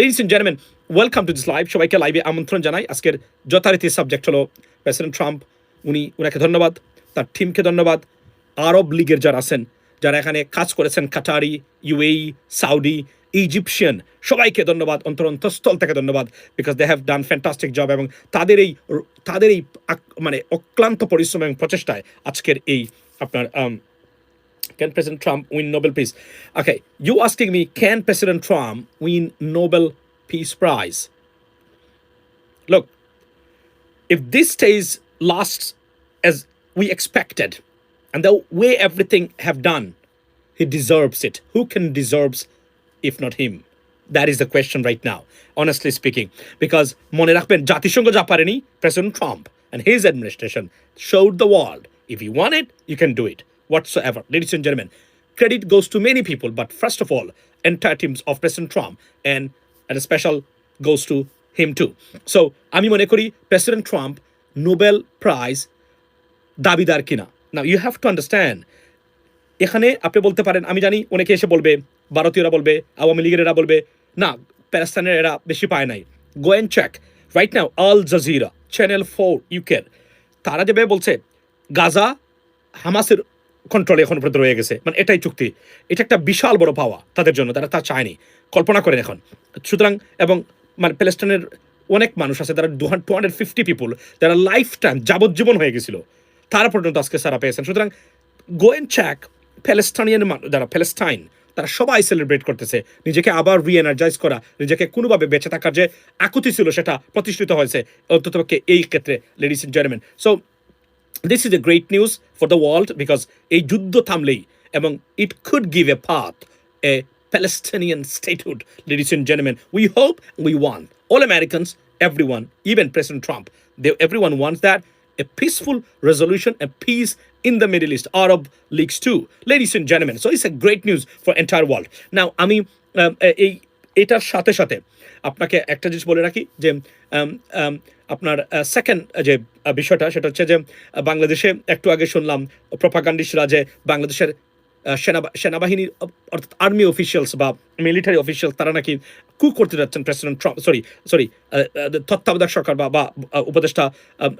Ladies and gentleman welcome to this live সবাইকে লাইভে আমন্ত্রণ জানাই। আজকের যথারীতি সাবজেক্ট হলো প্রেসিডেন্ট ট্রাম্প উনি উনাকে ধন্যবাদ। তার টিমকে ধন্যবাদ। আরব লীগের যারা আছেন, যারা এখানে কাজ করেছেন কাটারি ইউএই সাউদি ইজিপশিয়ান সবাইকে ধন্যবাদ। অন্তর অন্তঃস্থল থেকে ধন্যবাদ। Because they have done fantastic job এবং তাদের এই তাদের এই মানে অক্লান্ত পরিশ্রম এবং প্রচেষ্টায় আজকের এই আপনার Can President Trump win Nobel Peace? Okay, you asking me, can President Trump win Nobel Peace Prize? Look, if this stays lasts as we expected, and the way everything have done, he deserves it. Who can deserves if not him? That is the question right now, honestly speaking. Because মনে রাখবেন জাতিসংঘ যা পারেনি President Trump and his administration showed the world if you want it, you can do it Whatsoever. Ladies and gentlemen, credit goes to many people, but first of all, entire teams of President Trump and, and a special goes to him too. So আমি মনে করি President Trump Nobel Prize দাবিদার কিনা না you have to understand এখানে আপনি বলতে পারেন আমি জানি অনেকে এসে বলবে ভারতীয়রা বলবে আওয়ামী লীগের এরা বলবে না প্যালেস্তানের এরা বেশি পায় নাই go and check right now Al Jazeera channel four ইউকের তারা যেভাবে বলছে গাজা হামাসের কন্ট্রোলে এখন পর্যন্ত রয়ে গেছে। মানে এটাই চুক্তি। এটা একটা বিশাল বড় পাওয়া তাদের জন্য, তারা তা চায়নি। কল্পনা করেন এখন। সুতরাং এবং মানে প্যালেস্টাইনের অনেক মানুষ আছে, তারা টু হান্ড্রেড ফিফটি পিপুল যারা লাইফ টাইম যাবজ্জীবন হয়ে গেছিল, তারা পর্যন্ত আজকে সারা পেয়েছেন। সুতরাং গো এন্ড চেক প্যালেস্টাইনিয়ান যারা প্যালেস্টাইন, তারা সবাই সেলিব্রেট করতেছে। নিজেকে আবার রি এনার্জাইজ করা, নিজেকে কোনোভাবে বেঁচে থাকার যে আকুতি ছিল, সেটা প্রতিষ্ঠিত হয়েছে অন্ততপক্ষে এই ক্ষেত্রে ladies and gentleman so this is a great news for the world because এই যুদ্ধ থামলেই এবং it could give a path a Palestinian statehood ladies and gentlemen we hope we want all Americans everyone even President Trump they, everyone wants that a peaceful resolution a peace in the Middle East Arab leagues too ladies and gentlemen so it's a great news for entire world now আমি um, এই এটার সাথে সাথে আপনাকে একটা জিনিস বলে রাখি যে আপনার সেকেন্ড যে বিষয়টা সেটা হচ্ছে যে বাংলাদেশে একটু আগে শুনলাম প্রপাগান্ডিস্টরা যে বাংলাদেশের সেনা সেনাবাহিনীর অর্থাৎ আর্মি অফিসিয়ালস বা মিলিটারি অফিসিয়াল তারা নাকি কু করতে যাচ্ছেন প্রেসিডেন্ট ট্রাম্প সরি সরি তত্ত্বাবধায়ক সরকার বা উপদেষ্টা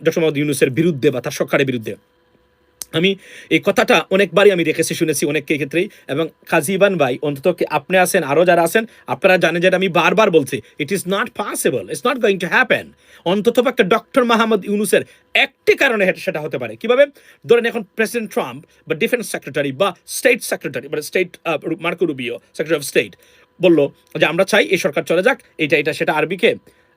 ডক্টর মোহাম্মদ ইউনুসের বিরুদ্ধে বা তার সরকারের বিরুদ্ধে। আমি এই কথাটা অনেকবারই আমি দেখেছি, শুনেছি অনেক ক্ষেত্রেই। এবং কাজিবান ভাই, অন্তত আপনি আছেন আরও যারা আছেন, আপনারা জানেন যেটা আমি বারবার বলছি it is not possible it's not going to happen অন্তত একটা ডক্টর মাহমুদ ইউনুসের একটি কারণে হেট- সেটা হতে পারে। কীভাবে? ধরেন এখন প্রেসিডেন্ট ট্রাম্প বা ডিফেন্স সেক্রেটারি বা স্টেট সেক্রেটারি মানে state Marco Rubio, secretary of state, বলল যে আমরা চাই এই সরকার চলে যাক, এটা এটা, সেটা আরবিকে।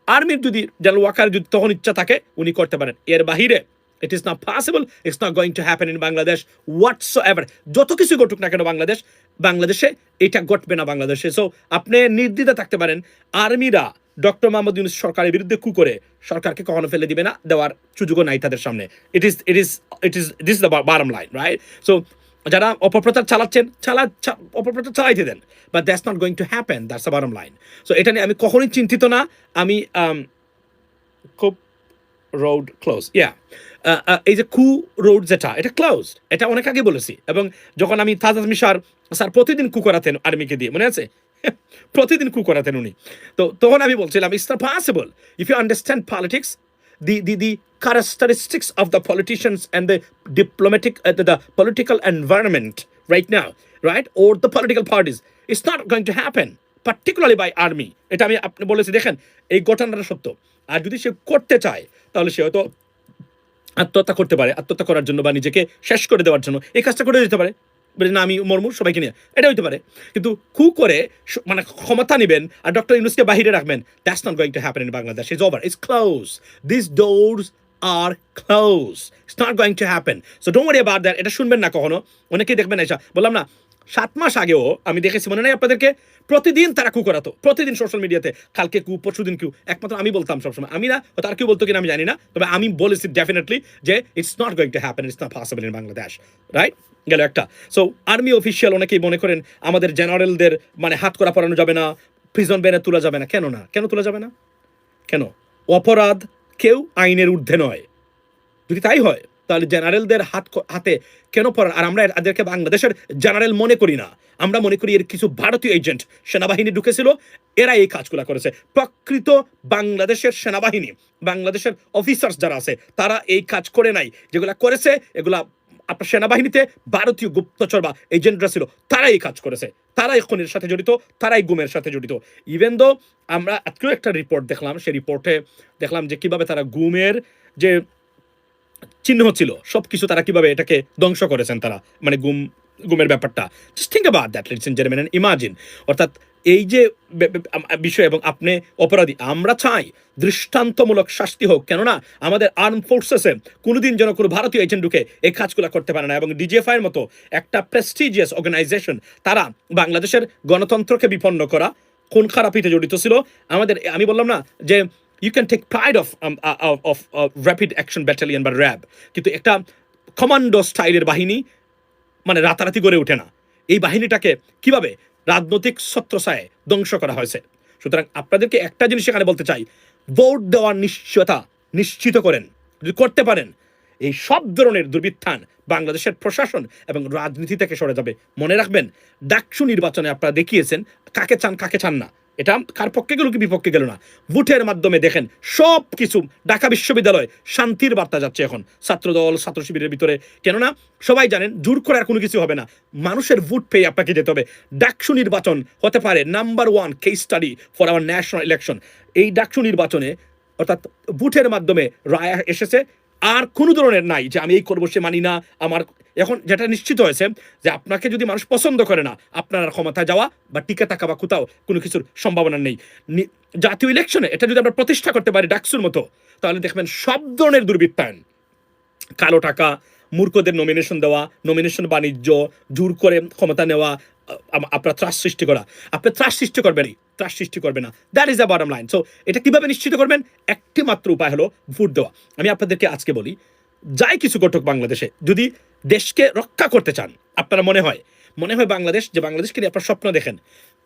আর্মির যদি জেনারেল ওয়াকার যদি তখন ইচ্ছা থাকে, উনি করতে পারেন। এর বাহিরে it is not possible it's not going to happen in Bangladesh whatsoever যত কিছু ঘটুক না কেন বাংলাদেশ বাংলাদেশে এটা ঘটবে না বাংলাদেশে সো আপনি নির্দ্বিধা থাকতে পারেন। আর্মিরা ডক্টর মোহাম্মদ ইউনুস সরকারের বিরুদ্ধে কু করে সরকারকে কখনো ফেলে দিবে না দেওয়ার সুযোগও নাই তাদের সামনে। It is it is it is this the bottom line right so যারা অপপ্রচার চালাচ্ছেন চালা অপপ্রচার চালাইতে দেন। But that's not going to happen that's the bottom line so এটা নিয়ে আমি কখনোই চিন্তিত না। আমি um, খুব রোড ক্লোজ ইয়া এই যে কু রোড যেটা, এটা ক্লোজ এটা অনেক আগে বলেছি। এবং যখন আমি থাজ মিশার, স্যার প্রতিদিন কু করাতেন আর্মিকে দিয়ে, মনে আছে? প্রতিদিন কু করাতেন উনি। তো তখন আমি বলছিলাম it's the possible if you understand politics the the the characteristics of the politicians and the diplomatic the political environment right now right or the political parties it's not going to happen particularly by army এটা আমি আপনি বলেছি, দেখেন, এই ঘটনাটা সত্য। আর যদি সে করতে চায় তাহলে সে হয়তো আত্মহত্যা করতে পারে আত্মহত্যা করার জন্য বা নিজেকে শেষ করে দেওয়ার জন্য। এই কাজটা করে দিতে পারে। বলে, না আমি মরমু সবাইকে নিয়ে। এটা হইতে পারে। কিন্তু কু করে মানে ক্ষমতা নেবেন আর ডক্টর ইউনুসকে বাহিরে রাখবেন that's not going to happen in Bangladesh is over it's close this doors are close it's not going to happen so don't worry about that এটা শুনবেন না কখনো। অনেকেই দেখবেন এটা বললাম না সাত মাস আগেও আমি দেখেছি, মনে নাই আপনাদেরকে? প্রতিদিন তারা কু করাতো। প্রতিদিন সোশ্যাল মিডিয়াতে কালকে কু, পরশু দিন কিউ একমাত্র আমি বলতাম সবসময়। আমি না তার কেউ বলতো কিনা আমি জানি না, তবে আমি বলেছি ডেফিনেটলি যে it's not going to happen it's not possible in Bangladesh right গেল একটা। সো আর্মি অফিসিয়াল অনেকেই মনে করেন আমাদের জেনারেলদের মানে হাত করা পরানো যাবে না প্রিজন ব্যানে তোলা যাবে না। কেন না? কেন তোলা যাবে না? কেন? অপরাধ কেউ আইনের ঊর্ধ্বে নয়। যদি তাই হয় তাহলে জেনারেলদের হাত হাতে কেন পড়ান আর আমরা এদেরকে বাংলাদেশের জেনারেল মনে করি না। আমরা মনে করি এর কিছু ভারতীয় এজেন্ট সেনাবাহিনী ঢুকেছিল, এরা এই কাজগুলো করেছে। প্রকৃত বাংলাদেশের সেনাবাহিনী, বাংলাদেশের অফিসার্স যারা আছে, তারা এই কাজ করে নাই। যেগুলা করেছে, এগুলা আপনার সেনাবাহিনীতে ভারতীয় গুপ্তচর বা এজেন্টরা ছিল তারা এই কাজ করেছে। তারাই খুনের সাথে জড়িত, তারাই গুমের সাথে জড়িত। ইভেন দো আমরা আজকেও একটা রিপোর্ট দেখলাম, সেই রিপোর্টে দেখলাম যে কীভাবে তারা গুমের যে চিহ্ন ছিল। সব কিছু তারা কীভাবে এটাকে ধ্বংস করেছেন তারা? মানে গুম, গুমের ব্যাপারটা। Just think about that let's in German imagine অর্থাৎ এই যে বিষয় এবং আপনি অপরাধী, আমরা চাই দৃষ্টান্তমূলক শাস্তি হোক। কেননা আমাদের আর্ম ফোর্সেসে কোনোদিন যেন কোনো ভারতীয় এজেন্ট ঢুকে এই কাজগুলো করতে পারে না এবং ডিজিএফআই এর মতো একটা প্রেস্টিজিয়াস অর্গানাইজেশন তারা বাংলাদেশের গণতন্ত্রকে বিপন্ন করা কোন খারাপিতে জড়িত ছিল। আমাদের, আমি বললাম না যে you can take pride of of rapid action battalion বা র্যাব কিন্তু একটা কমান্ডো স্টাইলের বাহিনী মানে রাতারাতি গড়ে ওঠে না। এই বাহিনীটাকে কীভাবে রাজনৈতিক ছত্রছায়ে ধ্বংস করা হয়েছে? সুতরাং আপনাদেরকে একটা জিনিস এখানে বলতে চাই। ভোট দেওয়ার নিশ্চয়তা নিশ্চিত করেন, যদি করতে পারেন, এই সব ধরনের দুর্বৃত্থান বাংলাদেশের প্রশাসন এবং রাজনীতি থেকে সরে যাবে। মনে রাখবেন, ডাকসু নির্বাচনে আপনারা দেখিয়েছেন, কাকে চান কাকে চান না। এটা কার পক্ষে গেল কি বিপক্ষে গেল না। ভোটের মাধ্যমে দেখেন সব কিছু ঢাকা বিশ্ববিদ্যালয় শান্তির বার্তা যাচ্ছে এখন। ছাত্রদল, ছাত্র শিবিরের ভিতরে। কেননা সবাই জানেন জোর করার কোনো কিছু হবে না। মানুষের ভোট পেয়ে আপনাকে যেতে হবে। ডাকসু নির্বাচন হতে পারে number one case study for our national election এই ডাকসু নির্বাচনে অর্থাৎ ভোটের মাধ্যমে রায় এসেছে। আর কোনো ধরনের নাই যে আমি এই করব, সে মানি না। আমার এখন যেটা নিশ্চিত হয়েছে যে আপনাকে যদি মানুষ পছন্দ করে না, আপনার আর ক্ষমতায় যাওয়া বা টিকে থাকা বা কোথাও কোনো কিছুর সম্ভাবনা নেই। জাতীয় ইলেকশনে এটা যদি আমরা প্রতিষ্ঠা করতে পারি ডাকসুর মতো, তাহলে দেখবেন সব ধরনের দুর্বৃত্তায়ন। কালো টাকা, মূর্খদের নমিনেশন দেওয়া নমিনেশন বাণিজ্য, জোর করে ক্ষমতা নেওয়া আপনার ত্রাস সৃষ্টি করা। আপনি ত্রাস সৃষ্টি করবেনই, ত্রাস সৃষ্টি করবে না। That is the bottom line so এটা কীভাবে নিশ্চিত করবেন? একটি মাত্র উপায় হলো ভোট দেওয়া। আমি আপনাদেরকে আজকে বলি, যাই কিছু ঘটুক বাংলাদেশে, যদি দেশকে রক্ষা করতে চান, আপনারা মনে হয় মনে হয় বাংলাদেশ, যে বাংলাদেশকে নিয়ে আপনার স্বপ্ন দেখেন,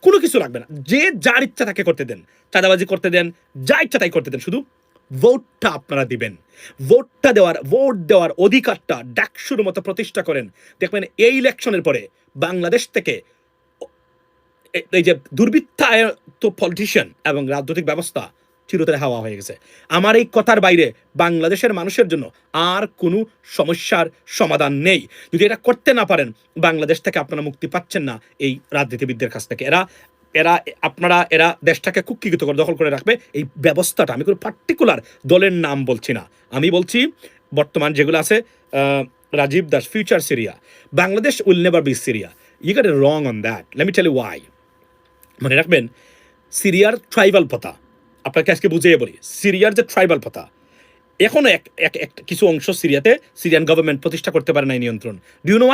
কোনো কিছু লাগবে না। যে যার ইচ্ছা তাকে করতে দেন, চাঁদাবাজি করতে দেন, যা ইচ্ছা তাই করতে দেন, শুধু ভোটটা আপনারা দিবেন। ভোটটা দেওয়ার, ভোট দেওয়ার অধিকারটা ডাকসুর মতো প্রতিষ্ঠা করেন। দেখবেন এই ইলেকশনের পরে বাংলাদেশ থেকে এই যে দুর্বৃত্তায়ত পলিটিশিয়ান এবং রাজনৈতিক ব্যবস্থা চিরতরে হাওয়া হয়ে গেছে। আমার এই কথার বাইরে বাংলাদেশের মানুষের জন্য আর কোনো সমস্যার সমাধান নেই। যদি এটা করতে না পারেন, বাংলাদেশ থেকে আপনারা মুক্তি পাচ্ছেন না এই রাজনীতিবিদদের কাছ থেকে। এরা এরা, আপনারা, এরা দেশটাকে কুক্ষিগত করে, দখল করে রাখবে। এই ব্যবস্থাটা আমি কোনো পার্টিকুলার দলের নাম বলছি না। আমি বলছি, বর্তমান যেগুলো আছে Rajib Das future Syria Bangladesh will never be Syria you get a wrong on that let me tell you why মনে রাখবেন, সিরিয়ার ট্রাইবাল পথা আপনাকে আজকে বুঝিয়ে বলি, সিরিয়ার যে ট্রাইবাল পথা এখনও এক এক কিছু অংশ সিরিয়াতে সিরিয়ান গভর্নমেন্ট প্রতিষ্ঠা করতে পারে নাই নিয়ন্ত্রণ। ডিউ নো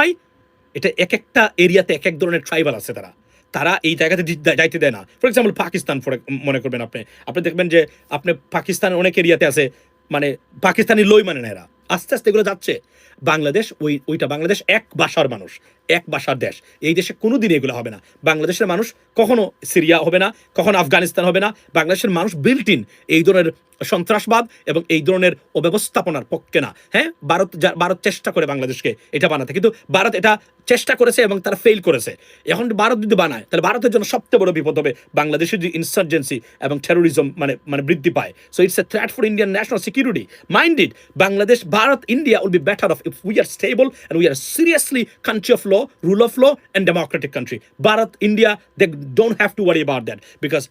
এটা এক একটা এরিয়াতে এক এক ধরনের ট্রাইবাল আছে তারা। তারা এই জায়গাতে যাইতে দেয় না। ফর এক্সাম্পল পাকিস্তান মনে করবেন আপনি। আপনি দেখবেন যে আপনি পাকিস্তানের অনেক এরিয়াতে আছে মানে পাকিস্তানি লই মানে না এরা। আস্তে আস্তে এগুলো যাচ্ছে। বাংলাদেশ ওই, ওইটা বাংলাদেশ এক ভাষার মানুষ। এক ভাষার দেশ। এই দেশে কোনো দিন এগুলো হবে না। বাংলাদেশের মানুষ কখনো সিরিয়া হবে না, কখনো আফগানিস্তান হবে না। বাংলাদেশের মানুষ বিল্ট ইন এই ধরনের সন্ত্রাসবাদ এবং এই ধরনের অব্যবস্থাপনার পক্ষে না। হ্যাঁ? ভারত ভারত চেষ্টা করে বাংলাদেশকে এটা বানাতে। কিন্তু ভারত এটা চেষ্টা করেছে এবং তারা ফেল করেছে। এখন ভারত যদি বানায়, তাহলে ভারতের জন্য সবচেয়ে বড় বিপদ হবে বাংলাদেশের যে ইনসার্জেন্সি এবং টেরোরিজম মানে মানে বৃদ্ধি পায়। So it's a threat for Indian national security mind it Bangladesh Bharat India will be better off if we are stable and we are seriously country of law rule of law and democratic country Bharat India they don't have to worry about that because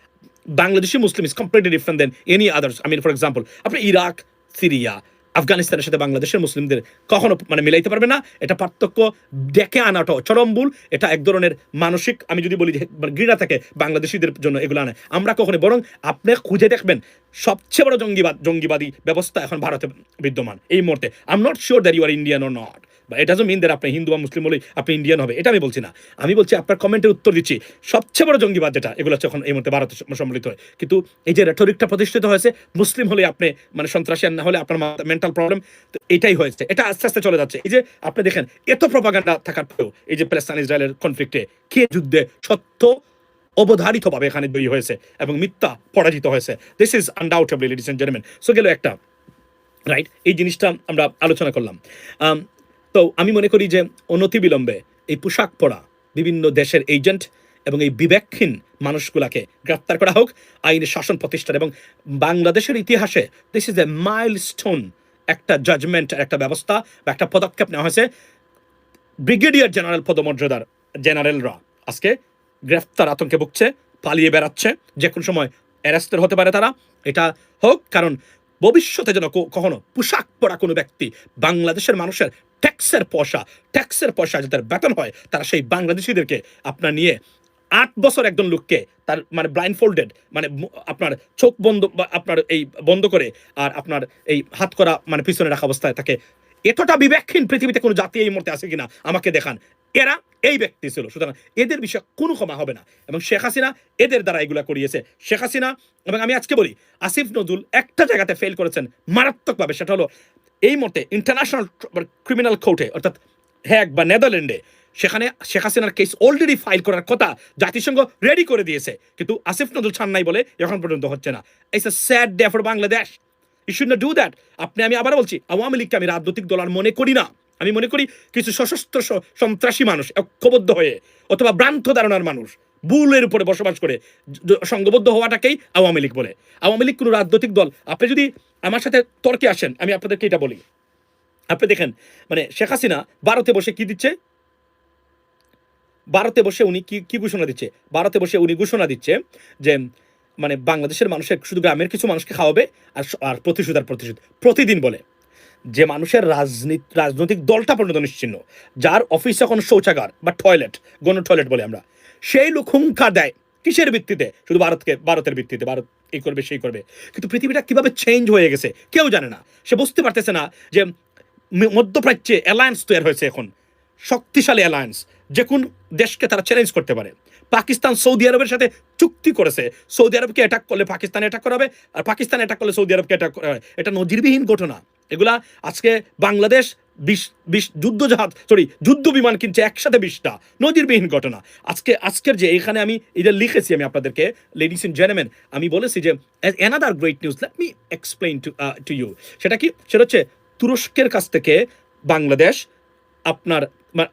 Bangladeshi Muslim is completely different then any others I mean for example আপনি Iraq Syria আফগানিস্তানের সাথে বাংলাদেশের মুসলিমদের কখনো মানে মিলাইতে পারবে না। এটা পার্থক্য ডেকে আনাটা চরমবুল। এটা এক ধরনের মানসিক, আমি যদি বলি মানে ঘৃণা থাকে বাংলাদেশিদের জন্য এগুলো আনে। আমরা কখনো বরং আপনি খুঁজে দেখবেন, সবচেয়ে বড় জঙ্গিবাদ জঙ্গিবাদী ব্যবস্থা এখন ভারতে বিদ্যমান এই মুহূর্তে। I am not sure that you are Indian not বা এটা মিন দ্যাট আপনি হিন্দু বা মুসলিম হলেই আপনি ইন্ডিয়ান হবে, এটা আমি বলছি না। আমি বলছি আপনার কমেন্টের উত্তর দিচ্ছি। সবচেয়ে বড় জঙ্গিবাদ যেটা, এগুলো হচ্ছে এখন এই মুহূর্তে ভারত সম্মিলিত হয়। কিন্তু এই যে রেটরিকটা প্রতিষ্ঠিত হয়েছে, মুসলিম হলে আপনি মানে সন্ত্রাসী না হলে আপনার মেন্টাল প্রবলেম তো এটাই হয়েছে। এটা আস্তে আস্তে চলে যাচ্ছে। এই যে আপনি দেখেন, এত প্রপাগান্ডা থাকার পরেও এই যে প্যালেস্তান ইসরায়েলের কনফ্লিক্টে কে যুদ্ধে সত্য অবধারিতভাবে এখানে জয়ী হয়েছে এবং মিথ্যা পরাজিত হয়েছে? This is undoubtedly ladies and gentleman so গেল একটা রাইট এই জিনিসটা আমরা আলোচনা করলাম। তো আমি মনে করি যে অনতিবিলম্বে এই পোশাক পরা বিভিন্ন দেশের এজেন্ট এবং এই বিবেকহীন মানুষগুলাকে গ্রেপ্তার করা হোক আইনের শাসন প্রতিষ্ঠান এবং বাংলাদেশের ইতিহাসে this is a milestone একটা জাজমেন্ট একটা ব্যবস্থা বা একটা পদক্ষেপ নেওয়া হয়েছে। ব্রিগেডিয়ার জেনারেল পদমর্যাদার জেনারেলরা আজকে গ্রেফতার আতঙ্কে ভুগছে, পালিয়ে বেড়াচ্ছে, যে কোনো সময় অ্যারেস্টের হতে পারে তারা। এটা হোক, কারণ ভবিষ্যতে যেন কখনো পোশাক পরা কোনো ব্যক্তি বাংলাদেশের মানুষের ট্যাক্সের পয়সা ট্যাক্সের পয়সা যাদের বেতন হয়, তারা সেই বাংলাদেশিদেরকে আপনার নিয়ে আট বছর একজন লোককে তার মানে ব্লাইন্ড ফোল্ডেড মানে আপনার চোখ বন্ধ আপনার এই বন্ধ করে আর আপনার এই হাত করা মানে পিছনে রাখা অবস্থায় তাকে এতটা বিবেকহীন পৃথিবীতে কোনো জাতি এই মুহূর্তে আছে কিনা আমাকে দেখান। এরা এই ব্যক্তি ছিল। সুতরাং এদের বিষয়ে কোনো ক্ষমা হবে না। এবং শেখ হাসিনা এদের দ্বারা এগুলা করিয়েছে। শেখ হাসিনা, এবং আমি আজকে বলি, আসিফ নজরুল একটা জায়গাতে ফেল করেছেন মারাত্মকভাবে। সেটা হলো এই মতে ইন্টারন্যাশনাল ক্রিমিনাল কোর্টে অর্থাৎ হ্যাক বা নেদারল্যান্ডে, সেখানে শেখ হাসিনার কেস অলরেডি ফাইল করার কথা জাতিসংঘ রেডি করে দিয়েছে। কিন্তু আসিফ নজরুল ছান নাই বলে এখন পর্যন্ত হচ্ছে না। It's a sad day for Bangladesh you should not do that আপনি, আমি আবার বলছি, আওয়ামী লীগকে আমি রাজনৈতিক দল আর মনে করি না। আমি মনে করি কিছু সশস্ত্র সন্ত্রাসী মানুষ ঐক্যবদ্ধ হয়ে, অথবা ভ্রান্ত ধারণার মানুষ বুলের উপরে বসবাস করে সংঘবদ্ধ হওয়াটাকেই আওয়ামী লীগ বলে। আওয়ামী লীগ কোনো রাজনৈতিক দল। আপনি যদি আমার সাথে তর্কে আসেন, আমি আপনাদেরকে এটা বলি। আপনি দেখেন মানে শেখ হাসিনা ভারতে বসে কি দিচ্ছে? ভারতে বসে উনি কি কি ঘোষণা দিচ্ছে? ভারতে বসে উনি ঘোষণা দিচ্ছে যে মানে বাংলাদেশের মানুষের শুধু গ্রামের কিছু মানুষকে খাওয়াবে আর আর প্রতিশোধ আর প্রতিশোধ। প্রতিদিন বলে। যে মানুষের রাজনীতি, রাজনৈতিক দলটা পর্যন্ত নিশ্চিন্ন। যার অফিস এখন শৌচাগার বা টয়লেট গণ টয়লেট বলে আমরা। সেই লোক হুঙ্কার দেয়। কিসের ভিত্তিতে? শুধু ভারতকে, ভারতের ভিত্তিতে, ভারত এই করবে, সেই করবে। কিন্তু পৃথিবীটা কীভাবে চেঞ্জ হয়ে গেছে, কেউ জানে না। সে বুঝতে পারতেছে না যে মধ্যপ্রাচ্যে অ্যালায়েন্স তৈরি হয়েছে এখন। শক্তিশালী অ্যালায়েন্স যে কোন দেশকে তারা চ্যালেঞ্জ করতে পারে। পাকিস্তান সৌদি আরবের সাথে চুক্তি করেছে। সৌদি আরবকে অ্যাটাক করলে পাকিস্তান অ্যাটাক করাবে, আর পাকিস্তান অ্যাটাক করলে সৌদি আরবকে অ্যাটাক করা। এটা নজিরবিহীন ঘটনা। এগুলা আজকে বাংলাদেশ বিশ বিশ যুদ্ধ জাহাজ সরি যুদ্ধ বিমান কিনছে একসাথে বিশটা। নজিরবিহীন ঘটনা। আজকে, আজকের যে, এখানে আমি এটা লিখেছি আমি আপনাদেরকে লেডিস ইন জেনেমেন আমি বলেছি যে another great news let me explain to to you সেটা কি? সেটা হচ্ছে তুরস্কের কাছ থেকে বাংলাদেশ আপনার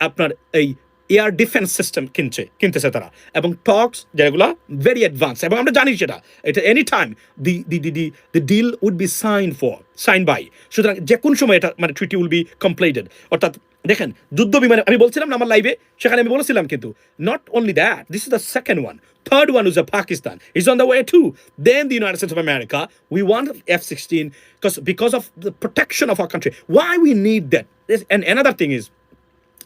আপনার এই এয়ার ডিফেন্স সিস্টেম কিনছে কিনতেছে তারা এবং টক্স যেগুলো ভেরি অ্যাডভান্স এবং আমরা জানি সেটা এটা any time the the the the the deal would be sign for sign by সুতরাং যে কোন সময় এটা মানে ট্রিটি উইল বি কমপ্লিটেড অর্থাৎ দেখেন যুদ্ধ বিমানে আমি বলছিলাম না আমার লাইভে সেখানে আমি বলেছিলাম কিন্তু not only that this is the second one Third one is a Pakistan. Is on the way too. Then the United States of America, we want F-16 because because of the protection of our country. Why we need that? This- And another thing is,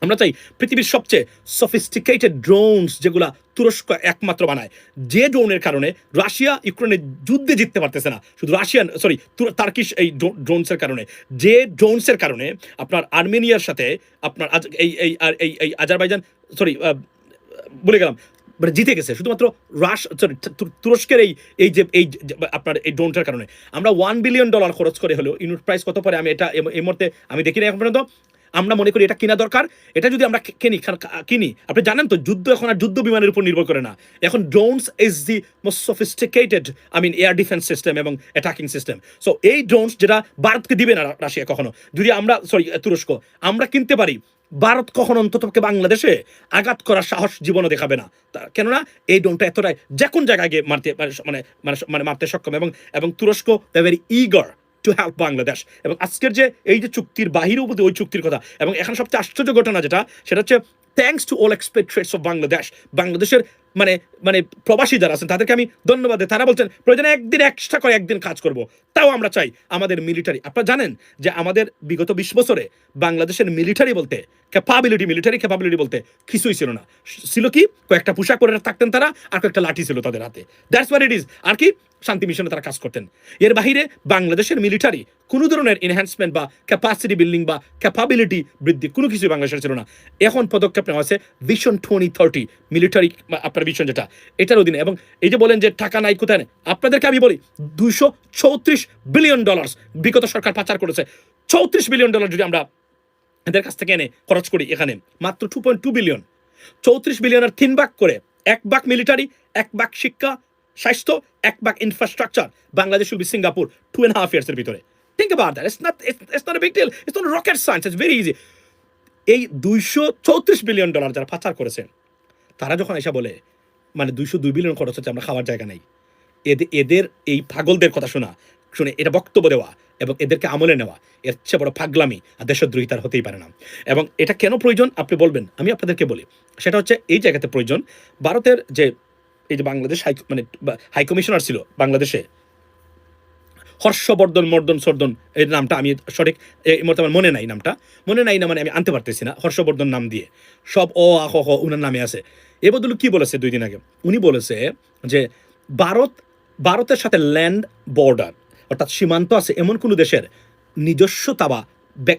আমরা চাই পৃথিবীর সবচেয়ে sophisticated drones যেগুলা তুরস্ক একমাত্র বানায়। যে ড্রোনের কারণে রাশিয়া ইউক্রেনের যুদ্ধে জিততে পারতেছে না। শুধু রাশিয়ান সরি তার্কিশ এই ড্রোনসের কারণে। যে ড্রোনসের কারণে আপনার আর্মেনিয়ার সাথে আপনার এই এই এই এই আজারবাইজান সরি বলে গেলাম মানে জিতে গেছে। শুধুমাত্র রাশ সরি তুরস্কের এই এই যে, এই আপনার এই ড্রোনটার কারণে। আমরা ওয়ান বিলিয়ন ডলার খরচ করে হলেও ইউনিট প্রাইস কত পরে আমি এটা এই মুহূর্তে আমি দেখি না এখন পর্যন্ত। আমরা মনে করি এটা কিনা দরকার, এটা যদি আমরা কিনি কিনি। আপনি জানেন তো, যুদ্ধ এখন আর যুদ্ধ বিমানের উপর নির্ভর করে না। এখন drones is the most sophisticated I mean air defence system এবং অ্যাটাকিং সিস্টেম সো এই ড্রোনস যেটা ভারতকে দিবে না রাশিয়া কখনো। যদি আমরা সরি তুরস্ক, আমরা কিনতে পারি, ভারত কখনো অন্ততপক্ষে বাংলাদেশে আঘাত করার সাহস জীবনও দেখাবে না। কেননা এই ড্রোনটা এতটাই, যে কোন জায়গায় গিয়ে মারতে মানে মানে মানে মারতে সক্ষম এবং এবং তুরস্ক very eager to help Bangladesh এবং আজকের যে এই যে চুক্তির বাহির অবধি ওই চুক্তির কথা, এবং এখানে সবচেয়ে আশ্চর্য ঘটনা যেটা, সেটা হচ্ছে thanks to all expatriates of Bangladesh বাংলাদেশের মানে মানে প্রবাসী যারা আছেন, তাদেরকে আমি ধন্যবাদ দিই। তারা বলছেন, প্রয়োজনে একদিন এক্সট্রা করে একদিন কাজ করব। তাও আমরা চাই আমাদের মিলিটারি আপনারা জানেন যে আমাদের বিগত বিশ বছরে বাংলাদেশের মিলিটারি বলতে ক্যাপাবিলিটি মিলিটারি ক্যাপাবিলিটি বলতে কিছুই ছিল না। ছিল কি, কয়েকটা পোশাক পরে থাকতেন তারা, আর কয়েকটা লাঠি ছিল তাদের হাতে। দ্যাটস ওয়ার ইট ইজ আর কি শান্তি মিশনে তারা কাজ করতেন। এর বাহিরে বাংলাদেশের মিলিটারি কোনো ধরনের এনহ্যান্সমেন্ট বা ক্যাপাসিটি বিল্ডিং বা ক্যাপাবিলিটি বৃদ্ধি কোনো কিছুই বাংলাদেশের ছিল না। এখন পদক্ষেপ নেওয়া হয়েছে ভিশন টোয়েন্টি থার্টি মিলিটারি আপনার ভিশন যেটা, এটার অধীনে। এবং এই যে বলেন যে টাকা নাই কোথায় আপনাদেরকে আমি বলি, দুইশো চৌত্রিশ বিলিয়ন ডলার বিগত সরকার পাচার করেছে। চৌত্রিশ বিলিয়ন ডলার যদি আমরা এদের কাছ থেকে এনে খরচ করি এখানে, মাত্র টু পয়েন্ট টু বিলিয়ন চৌত্রিশ বিলিয়নের তিন ভাগ করে এক ভাগ মিলিটারি এক ভাগ শিক্ষা, স্বাস্থ্য এক ভাগ infrastructure Bangladesh will be Singapore two and half ইয়ার্সের ভিতরে that. It's not, it's, it's not a big deal. It's not rocket science. It's very easy. এই দুইশো চৌত্রিশ বিলিয়ন ডলার যারা পাচার করেছে তারা যখন এসে বলে মানে দুইশো দুই বিলিয়ন খরচ হচ্ছে আমরা খাওয়ার জায়গা নেই এদের এদের এই পাগলদের কথা শোনা শুনে এটা বক্তব্য দেওয়া এবং এদেরকে আমলে নেওয়া এর চেয়ে বড় পাগলামি আর দেশদ্রোহিতার হতেই পারে না এবং এটা কেন প্রয়োজন আপনি বলবেন আমি আপনাদেরকে বলি সেটা হচ্ছে এই জায়গাতে প্রয়োজন ভারতের যে এই যে বাংলাদেশ হাই মানে হাই কমিশনার ছিল বাংলাদেশে। হর্ষবর্ধন, মর্দন, সর্দন এই নামটা আমি সঠিক এই মুহূর্তে আমার মনে নাই নামটা। মনে নাই না মানে আমি আনতে পারতেছি না হর্ষবর্ধন নাম দিয়ে। সব অ আহ হ উনার নামে আছে। এ বদলে কি বলেছে দুই দিন আগে? উনি বলেছে যে ভারত, ভারতের সাথে ল্যান্ড বর্ডার অর্থাৎ সীমান্ত আছে এমন কোনো দেশের নিজস্বতা বা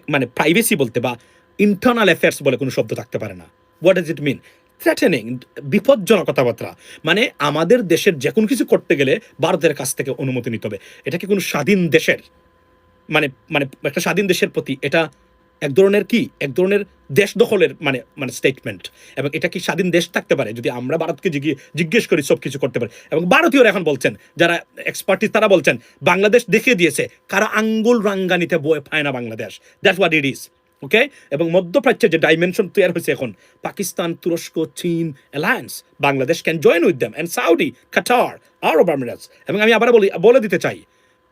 মানে প্রাইভেসি বলতে বা ইন্টারনাল অ্যাফেয়ার্স বলে কোনো শব্দ থাকতে পারে না। What does it mean threatening বিপজ্জনক কথাবার্তা। মানে আমাদের দেশের যে কোনো কিছু করতে গেলে ভারতের কাছ থেকে অনুমতি নিতে হবে। এটা কি কোনো স্বাধীন দেশের? মানে মানে একটা স্বাধীন দেশের প্রতি এটা এক ধরনের কি? এক ধরনের দেশ দখলের মানে মানে স্টেটমেন্ট এবং এটা কি স্বাধীন দেশ থাকতে পারে? যদি আমরা ভারতকে জিজ্ঞে- জিজ্ঞেস করি, সব কিছু করতে পারে। এবং ভারতীয়রা এখন বলছেন, যারা এক্সপার্টিস তারা বলছেন, বাংলাদেশ দেখিয়ে দিয়েছে, কারা আঙ্গুল রাঙ্গানিতে বয়ে পায় না Bangladesh. That what it is okay? এবং মধ্যপ্রাচ্যের যে ডাইমেনশন তৈরি হয়েছে এখন, পাকিস্তান, তুরস্ক, চীন alliance Bangladesh can join with them and Saudi Qatar Arab Emirates এবং আমি আবার বলি, বলে দিতে চাই,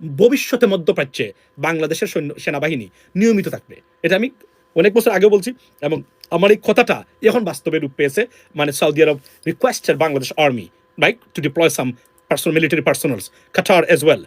ভবিষ্যতে মধ্যপ্রাচ্যে বাংলাদেশের সৈন্য, সেনাবাহিনী নিয়মিত থাকবে। এটা আমি অনেক বছর আগে বলছি, এবং আমার এই কথাটা এখন বাস্তবে রূপ পেয়েছে মানে Saudi Arab requested Bangladesh army right to deploy some personal military personals Qatar as well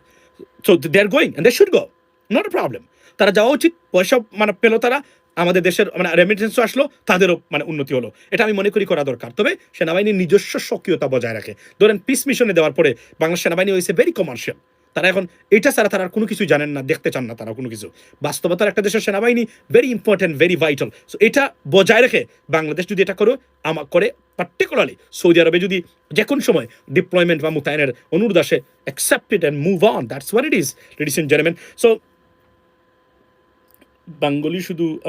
so they are going and they should go not a problem তারা যাওয়া উচিত পয়সা মানে পেল তারা, আমাদের দেশের মানে রেমিটেন্সও আসলো, তাদেরও মানে উন্নতি হলো। এটা আমি মনে করি করা দরকার। তবে সেনাবাহিনীর নিজস্ব সক্রিয়তা বজায় রাখে। ধরেন পিস মিশনে দেওয়ার পরে বাংলাদেশ সেনাবাহিনী হয়েছে ভেরি কমার্শিয়াল তারা এখন এটা ছাড়া তারা আর কোনো কিছু জানেন না, দেখতে চান না তারা কোনো কিছু। বাস্তবতার একটা দেশের সেনাবাহিনী very important very vital so এটা বজায় রেখে বাংলাদেশ যদি এটা করো, আমা করে পার্টিকুলারলি সৌদি আরবে যদি যে কোনো সময় ডিপ্লয়মেন্ট বা মোতায়েনের অনুরোধ আসে accepted and move on that's what it is ladies and gentleman so Bangali শুধু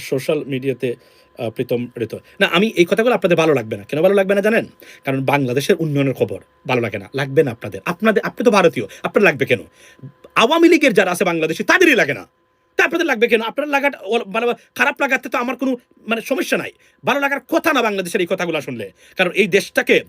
সোশ্যাল মিডিয়াতে প্রীতম ঋত। না, আমি এই কথাগুলো আপনাদের ভালো লাগবে না। কেন ভালো লাগবে না জানেন? কারণ বাংলাদেশের উন্নয়নের খবর ভালো লাগে না। লাগবে না আপনাদের। আপনাদের, আপনি তো ভারতীয়। আপনার লাগবে কেন? আওয়ামী লীগের যারা আছে বাংলাদেশে, তাদেরই লাগে না। তা আপনাদের লাগবে কেন? আপনার লাগাটা মানে খারাপ লাগাতে তো আমার কোনো মানে সমস্যা নাই। ভালো লাগার কথা না বাংলাদেশের এই কথাগুলো শুনলে। কারণ এই দেশটাকে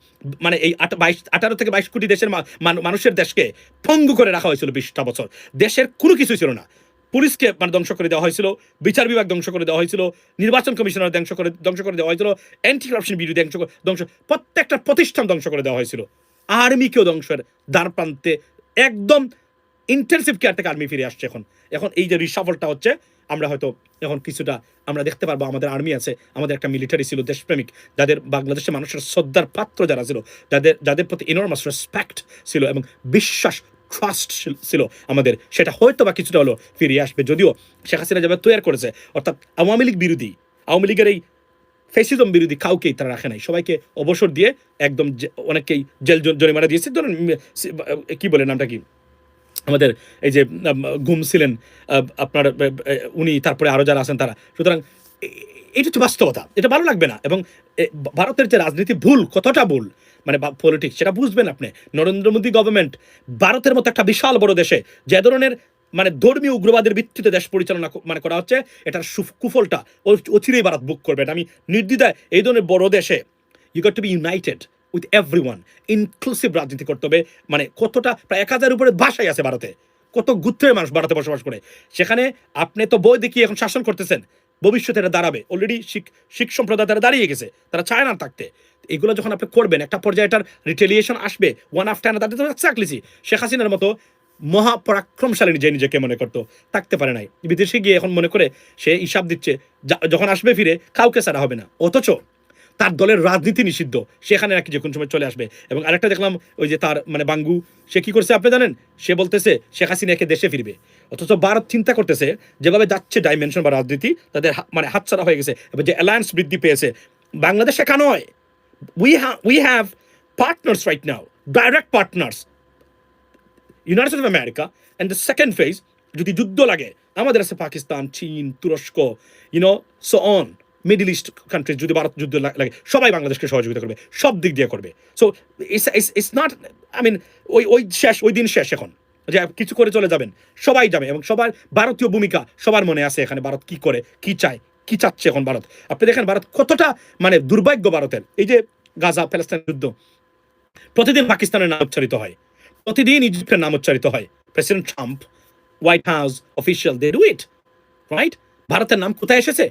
মানে এই আট- বাইশ, আঠারো থেকে বাইশ কোটি দেশের মানুষের দেশকে পঙ্গু করে রাখা হয়েছিল বিশটা বছর। দেশের কোনো কিছু ছিল না। পুলিশকে মানে ধ্বংস করে দেওয়া হয়েছিল, বিচার বিভাগ ধ্বংস করে দেওয়া হয়েছিল, নির্বাচন কমিশনার ধ্বংস করে ধ্বংস করে দেওয়া হয়েছিল অ্যান্টি করাপশন বিরোধী ধ্বংস ধ্বংস, প্রত্যেকটা প্রতিষ্ঠান ধ্বংস করে দেওয়া হয়েছিল। আর্মিকেও ধ্বংসের দ্বার প্রান্তে একদম ইন্টেন্সিভ কেয়ার থেকে আর্মি ফিরে আসছে এখন। এখন এই যে রিসাফলটা হচ্ছে, আমরা হয়তো এখন কিছুটা আমরা দেখতে পারব, আমাদের আর্মি আছে, আমাদের একটা মিলিটারি ছিল, দেশপ্রেমিক, যাদের বাংলাদেশের মানুষের শ্রদ্ধার পাত্র যারা ছিল, যাদের যাদের প্রতি ইনর্মাস রেসপেক্ট ছিল এবং বিশ্বাস ট্রাস্ট ছিল আমাদের। সেটা হয়তো বা কিছুটা হলো ফিরিয়ে আসবে। যদিও শেখ হাসিনা যেভাবে তৈরি করেছে, অর্থাৎ আওয়ামী লীগ বিরোধী, আওয়ামী লীগের এই ফেসিজম বিরোধী কাউকেই তারা রাখে নাই। সবাইকে অবসর দিয়ে একদম অনেকেই জেল জরিমানা দিয়েছে। ধরুন কি বলে নামটা কি? আমাদের এই যে গুম ছিলেন আপনার উনি, তারপরে আরও যারা আছেন তারা। সুতরাং এটা হচ্ছে বাস্তবতা। এটা ভালো লাগবে না। এবং ভারতের যে রাজনীতি ভুল, কতটা ভুল মানে পলিটিক্স সেটা বুঝবেন আপনি। নরেন্দ্র মোদী গভর্নমেন্ট ভারতের মতো একটা বিশাল বড় দেশে, যে ধরনের মানে ধর্মীয় উগ্রবাদের ভিত্তিতে দেশ পরিচালনা মানে করা হচ্ছে, এটার কুফলটা অচিরেই ভারত বুক করবে আমি নির্দ্বিধায় এই ধরনের বড় দেশে you got to be united with every one inclusive রাজনীতি করতে হবে। মানে কতটা, প্রায় এক হাজার উপরে ভাষাই আছে ভারতে। কত গুত্রের মানুষ ভারতে বসবাস করে। সেখানে আপনি তো বই দেখিয়ে এখন শাসন করতেছেন। ভবিষ্যতে এটা দাঁড়াবে। অলরেডি শিখ শিখ সম্প্রদায় তারা দাঁড়িয়ে গেছে। তারা চায় না থাকতে। এগুলো যখন আপনি করবেন, একটা পর্যায়ে এটার রিটেলিয়েশন আসবে। ওয়ান আফটার তাদের তো চাকলিছি শেখ হাসিনার মতো মহাপরাক্রমশালী যে নিজেকে মনে করতো, থাকতে পারে নাই। বিদেশে গিয়ে এখন মনে করে সে হিসাব দিচ্ছে যখন আসবে ফিরে, কাউকে ছাড়া হবে না। অথচ তার দলের রাজনীতি নিষিদ্ধ। সেখানে নাকি যে কোনো সময় চলে আসবে। এবং আরেকটা দেখলাম, ওই যে তার মানে বাঙ্গু, সে কি করছে আপনি জানেন? সে বলতেছে, শেখ হাসিনাকে দেশে ফিরবে। অথচ ভারত চিন্তা করতেছে, যেভাবে যাচ্ছে ডাইমেনশন বা রাজনীতি, তাদের মানে হাতছাড়া হয়ে গেছে এবং যে অ্যালায়েন্স বৃদ্ধি পেয়েছে, বাংলাদেশ একা নয়। We have we have partners right now direct partners united of America and the second phase যদি যুদ্ধ লাগে, আমাদের আছে পাকিস্তান, চীন, তুরস্ক you know so on middle east countries যদি ভারত যুদ্ধ লাগে, সবাই বাংলাদেশকে সহযোগিতা করবে, সব দিক দিয়ে করবে। So it's it's not I mean ওই ওই শেষ, ওই দিন শেষ এখন। যে কিছু করে চলে যাবেন, সবাই যাবে এবং সবার ভারতীয় ভূমিকা সবার মনে আছে এখানে ভারত কি করে, কি চায়, কি চাচ্ছে এখন ভারত। আপনি দেখেন ভারত কতটা মানে দুর্ভাগ্য ভারতের। এই যে গাজা প্যালেস্তাইন যুদ্ধ, প্রতিদিন পাকিস্তানের নাম উচ্চারিত হয়, প্রতিদিন ইজিপ্টের নাম উচ্চারিত হয়। President Trump, White House official they do it right ভারতের নাম কোথায় এসেছে?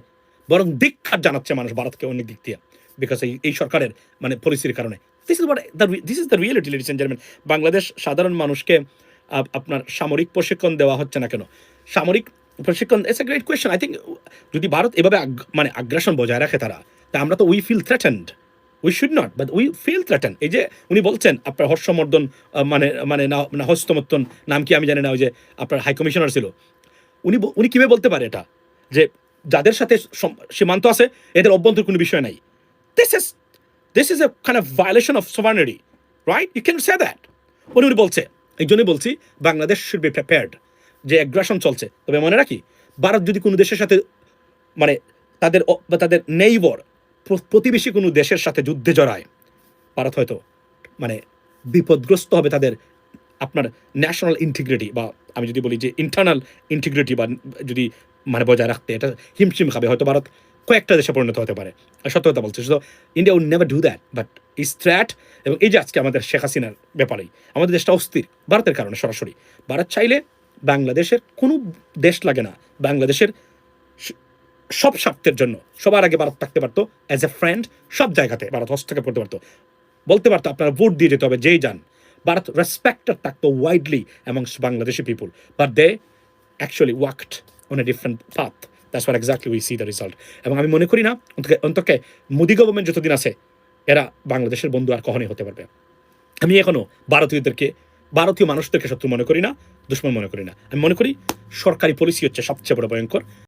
বরং দীক্ষার জানাচ্ছে মানুষ ভারতকে অনেক দিক দিয়ে বিকজ এই এই সরকারের মানে পলিসির কারণে। This is this is the reality ladies Bangladesh সাধারণ মানুষকে আপনার সামরিক প্রশিক্ষণ দেওয়া হচ্ছে না কেন? সামরিক প্রশিক্ষণ it's a great question I think যদি ভারত এভাবে মানে আগ্রাসন বজায় রাখে তারা, তা আমরা তো we feel threatened we should not but we feel threaten এই যে উনি বলছেন, আপনার হর্ষমর্দন মানে মানে না হস্তমর্দন নাম কি আমি জানি না, ওই যে আপনার হাই কমিশনার ছিল। উনি উনি কীভাবে বলতে পারে এটা? যে যাদের সাথে সীমান্ত আছে, এদের অভ্যন্তর কোনো বিষয় নাই। This is this is a kind of violation of sovereignty right you can say that উনি উনি বলছে এই জন্যই বলছি, বাংলাদেশ শুড বি প্রিপেয়ার্ড যে অ্যাগ্রাসন চলছে। তবে মনে রাখি, ভারত যদি কোনো দেশের সাথে মানে তাদের তাদের নেইবর প্রতিবেশী কোনো দেশের সাথে যুদ্ধে জড়ায়, ভারত হয়তো মানে বিপদগ্রস্ত হবে তাদের আপনার ন্যাশনাল ইন্টিগ্রিটি বা আমি যদি বলি যে ইন্টারনাল ইন্টিগ্রিটি বা যদি মানে বজায় রাখতে, এটা হিমশিম খাবে। হয়তো ভারত কয়েকটা দেশে পরিণত হতে পারে। আর সত্য কথা বলছে তো India would never do that but is threat এবং এই যে আজকে আমাদের শেখ হাসিনার ব্যাপারেই, আমাদের দেশটা অস্থির ভারতের কারণে সরাসরি। ভারত চাইলে বাংলাদেশের কোনো দেশ লাগে না, বাংলাদেশের সব স্বার্থের জন্য। সবার আগে ভারত থাকতে পারতো অ্যাজ এ ফ্রেন্ড সব জায়গাতে ভারত হস্তক্ষেপ করতে পারতো। বলতে পারতো, আপনারা ভোট দিয়ে যেতে হবে, যেই যান। ভারত রেসপেক্টেড থাকতো widely among Bangladeshi people but they actually worked on a different path that's where exactly we see the result এবং আমি মনে করি না অন্তকে মোদি গভর্নমেন্ট যতদিন আছে এরা বাংলাদেশের বন্ধু আর কখনই হতে পারবে আমি এখনও ভারতীয়দেরকে, ভারতীয় মানুষদেরকে শত্রু মনে করি না, দুশ্মন মনে করি না। আমি মনে করি সরকারি পলিসি হচ্ছে সবচেয়ে বড় ভয়ঙ্কর।